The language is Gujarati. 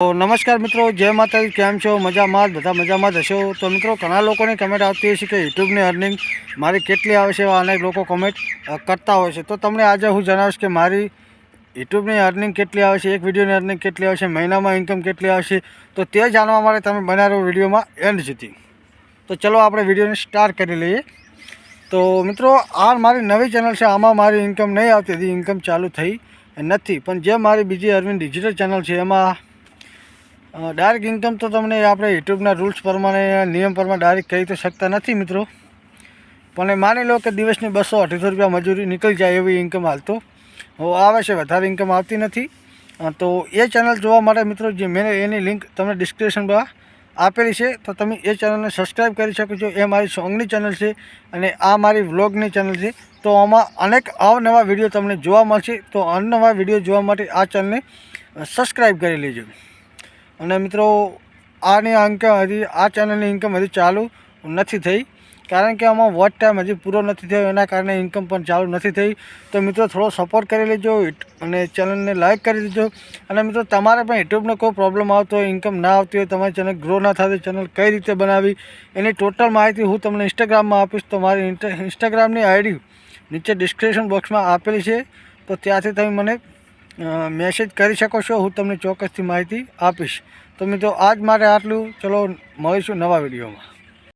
નમસ્કાર મિત્રો, જય માતાજી, કેમ છો? મજામાં જ? બધા મજામાં જ હશો? તો મિત્રો, ઘણા લોકોની કમેન્ટ આવતી હશે કે યુટ્યુબની અર્નિંગ મારી કેટલી આવે છે? એવા અનેક લોકો કમેન્ટ કરતા હોય છે. તો તમને આજે હું જણાવીશ કે મારી યુટ્યુબની અર્નિંગ કેટલી આવે છે? એક વિડીયોની અર્નિંગ કેટલી આવે છે? મહિનામાં ઇન્કમ કેટલી આવશે તો તે જાણવા માટે તમે બનાવ્યો વિડીયોમાં એન્ડ સુધી. તો ચલો આપણે વિડીયોને સ્ટાર્ટ કરી લઈએ. તો મિત્રો, આ મારી નવી ચેનલ છે. આમાં મારી ઇન્કમ નહીં આવતી હતી ઇન્કમ ચાલુ થઈ નથી. પણ જે મારી બીજી અરવિંદ ડિજિટલ ચેનલ છે, એમાં ડાયરેક્ટ ઇન્કમ તો તમને આપણે યુટ્યુબના રૂલ્સ પ્રમાણે, નિયમ પ્રમાણે ડાયરેક્ટ કહી તો શકતા નથી મિત્રો. પણ માની લો કે દિવસની બસો અઢીસો રૂપિયા મજૂરી નીકળી જાય એવી ઇન્કમ હાલતો. આવે છે વધારે ઇન્કમ આવતી નથી. તો એ ચેનલ જોવા માટે મિત્રો જે મેં એની લિંક તમને ડિસ્ક્રિપ્શનમાં આપેલી છે, તો તમે એ ચેનલને સબસ્ક્રાઈબ કરી શકો છો. એ મારી સોંગની ચેનલ છે અને આ મારી વ્લોગની ચેનલ છે. તો આમાં અનેક અવનવા વીડિયો તમને જોવા મળશે. તો અવનવા વીડિયો જોવા માટે આ ચેનલને સબસ્ક્રાઈબ કરી લેજો. અને મિત્રો, આની ઇન્કમ હજી આ ચેનલની ઇન્કમ હજી ચાલુ નથી થઈ. કારણ કે આમાં વોચ ટાઈમ હજી પૂરો નથી થયો, એના કારણે ઇન્કમ પણ ચાલુ નથી થઈ. તો મિત્રો, થોડો સપોર્ટ કરી લેજો અને ચેનલને લાઇક કરી દેજો. અને મિત્રો, તમારે પણ યુટ્યુબનો કોઈ પ્રોબ્લેમ આવતો હોય ઇન્કમ ના આવતી હોય, તમારી ચેનલ ગ્રો ના થતી ચેનલ કઈ રીતે બનાવી એની ટોટલ માહિતી હું તમને ઇન્સ્ટાગ્રામમાં આપીશ. તો મારી ઇન્સ્ટાગ્રામની આઈડી નીચે ડિસ્ક્રિપ્શન બોક્સમાં આપેલી છે. તો ત્યાંથી તમે મને મેસેજ કરી શકો છો, હું તમને ચોક્કસથી માહિતી આપીશ. તો મિત્રો, આજ માટે આટલું. ચલો, મળીશું નવા વિડીયોમાં.